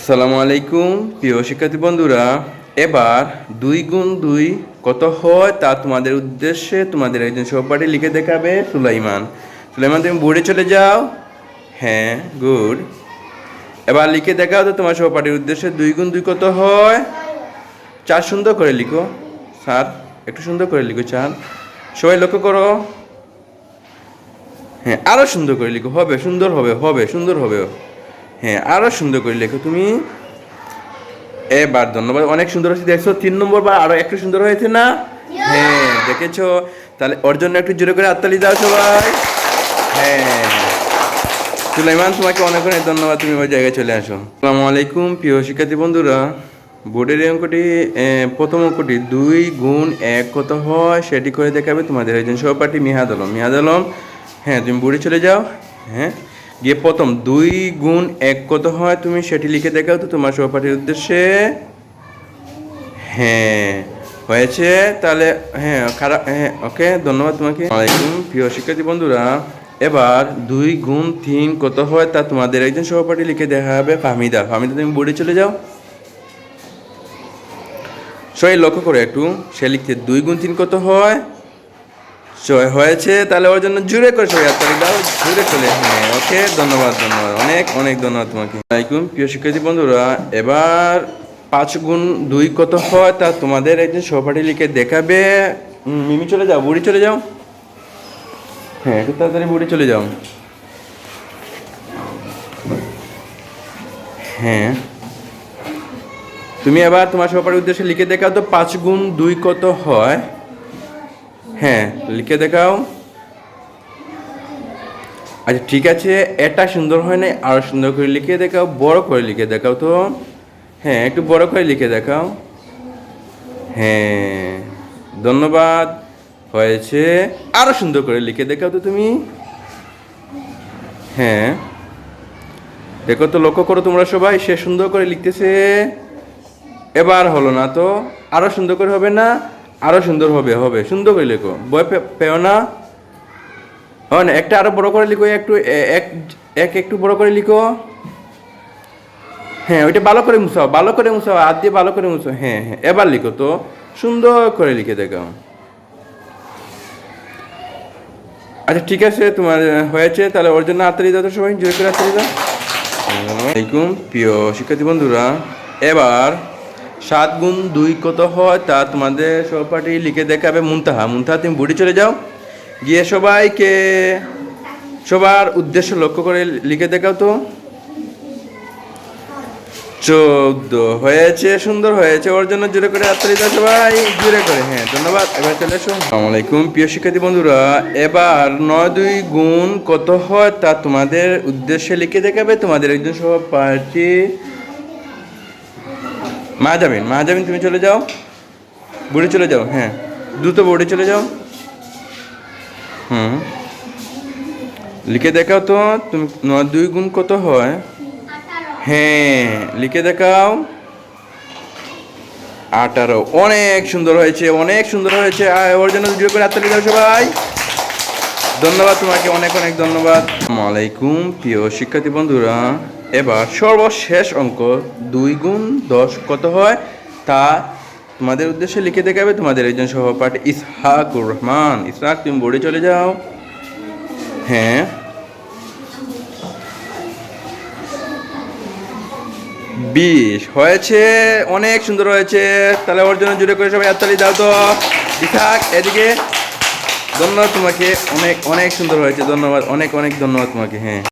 আসসালামু আলাইকুম, প্রিয় শিক্ষার্থী বন্ধুরা। এবার দুই গুণ দুই কত হয় তা তোমাদের উদ্দেশ্যে তোমাদের একজন সহপাঠী লিখে দেখাবে সুলাইমান। সুলাইমান, তুমি বোর্ডে চলে যাও। হ্যাঁ গুড। এবার লিখে দেখাও তো তোমার সহপাঠীর উদ্দেশ্যে দুই গুণ দুই কত হয়। চার সুন্দর করে লিখো। স্যার, একটু সুন্দর করে লিখো, চার। সবাই লক্ষ্য করো। হ্যাঁ আরও সুন্দর করে লিখো। হবে, সুন্দর হবে হবে, সুন্দর হবে। হ্যাঁ আরও সুন্দর করে লেখো তুমি। এবার ধন্যবাদ, অনেক সুন্দর হয়েছে, দেখছ, তিন নম্বর বার আরও একটু সুন্দর হয়েছে না? হ্যাঁ দেখেছ? তাহলে ওর জন্য একটু জোরে করে হাততালি দাও সবাই। হ্যাঁ। সুলাইমান, তোমাকে অনেক অনেক ধন্যবাদ, তুমি ওই জায়গায় চলে আসো। আসসালামু আলাইকুম, প্রিয় শিক্ষার্থী বন্ধুরা। বোর্ডের অঙ্কটি প্রথম অঙ্কটি দুই গুণ এক কত হয়? সেটি করে দেখাবে তোমাদের একজন সহপাঠী মিহাদ আলম। মিহাদ আলম হ্যাঁ তুমি বোর্ডে চলে যাও। হ্যাঁ। গিয়ে প্রথম দুই গুণ এক কত হয় তুমি সেটি লিখে দেখাও তো তোমার সহপাঠীর উদ্দেশ্যে? হ্যাঁ হয়েছে। তাহলে হ্যাঁ খারাপ হ্যাঁ ওকে, ধন্যবাদ তোমাকে। ওয়ালাইকুম, প্রিয় শিক্ষার্থী বন্ধুরা, এবার দুই গুণ তিন কত হয় তা তোমাদের একজন সহপাঠী লিখে দেখা হবে ফাহমিদা। ফাহমিদা, তুমি বোর্ডে চলে যাও। সবাই লক্ষ্য করো একটু, সে লিখতে দুই গুণ তিন কত হয়? হয়েছে, তাহলে ওর জন্য জুড়ে করে সবাই হাততালি দাও, জুড়ে চলে হ্যাঁ ওকে, ধন্যবাদ ধন্যবাদ। অনেক অনেক ধন্যবাদ তোমাকে। আলাইকুম প্রিয় শিক্ষার্থী বন্ধুরা, এবার পাঁচ গুণ দুই কত হয় তা তোমাদের একজন সহপাঠী লিখে দেখাবে। মিমি চলে যাও, বুড়ি চলে যাও। হ্যাঁ একটু তাড়াতাড়ি বুড়ি চলে যাও। হ্যাঁ। তুমি এবার তোমার সহপাঠীর উদ্দেশ্যে লিখে দেখাও তো পাঁচ গুণ দুই কত হয়। হ্যাঁ লিখে দেখাও। আচ্ছা ঠিক আছে, এটা সুন্দর হয় না আরও সুন্দর করে লিখে দেখাও, বড় করে লিখে দেখাও তো। হ্যাঁ একটু বড় করে লিখে দেখাও। হ্যাঁ ধন্যবাদ, হয়েছে। আরও সুন্দর করে লিখে দেখাও তো তুমি। হ্যাঁ দেখো তো, লক্ষ্য করো তোমরা সবাই, সে সুন্দর করে লিখতেছে। এবার হলো না তো, আরও সুন্দর করে হবে না? আরও সুন্দর হবে হবে। সুন্দর করে লেখো। বই পেও না। হয় না, একটা আরও বড় করে লিখো, একটু এক এক একটু বড় করে লিখো। হ্যাঁ ওইটা ভালো করে মুছাও, ভালো করে মুছাও, হাত দিয়ে ভালো করে মুছাও। হ্যাঁ হ্যাঁ এবার লিখো তো। সুন্দর করে লিখে দেখাও। আচ্ছা ঠিক আছে, তোমার হয়েছে। তাহলে ওর জন্য হাততালি দাও তো সবাই, জোরে করে হাততালি দাও। প্রিয় শিক্ষার্থী বন্ধুরা, এবার সাত গুণ দুই কত হয়? তা তোমাদের সহপাঠী লিখে দেখাবে মুনতাহা। মুনতাহা, তুমি বুড়ি চলে যাও। গিয়ে সবাইকে সবার উদ্দেশ্য লক্ষ্য করে লিখে দেখাও তো। চৌদ্দ হয়েছে, সুন্দর হয়েছে, ওর জন্য জোরে করে হাততালি দাও সবাই। জোরে করে হ্যাঁ ধন্যবাদ। এবার চলে আসসালামু আলাইকুম, প্রিয় শিক্ষার্থী বন্ধুরা। এবার নয় দুই গুণ কত হয়? তা তোমাদের উদ্দেশ্যে লিখে দেখাবে। তোমাদের একজন সহপাঠী মা যাবেন মা যাবেন তুমি চলে যাও। বোর্ডে চলে যাও হ্যাঁ। দ্রুত বোর্ডে চলে যাও। হুম। লিখে দেখাও তো তুমি নয় দুই গুণ কত হয়? হ্যাঁ লিখে দেখাও। আঠারো। অনেক সুন্দর হয়েছে অনেক সুন্দর হয়েছে। ওর জন্য ভিডিও করে হাততালি দাও সবাই। ধন্যবাদ তোমাকে অনেক অনেক ধন্যবাদ। আসসালামু আলাইকুম প্রিয় শিক্ষার্থী বন্ধুরা। এবার সর্বশেষ অঙ্ক দুই গুণ দশ কত হয়? তা তোমাদের উদ্দেশ্যে লিখে দেখাবে তোমাদের একজন সহপাঠী। ইসহাকুর রহমান। ইসহাক, তুমি বোর্ডে চলে যাও। হ্যাঁ। বিশ। হয়েছে। অনেক সুন্দর হয়েছে। তাহলে ওর জন্য জুড়ে করে সবাই হাততালি দাও তো। ইসাক এদিকে। ধন্যবাদ তোমাকে। অনেক অনেক সুন্দর হয়েছে। ধন্যবাদ। অনেক অনেক ধন্যবাদ তোমাকে। হ্যাঁ।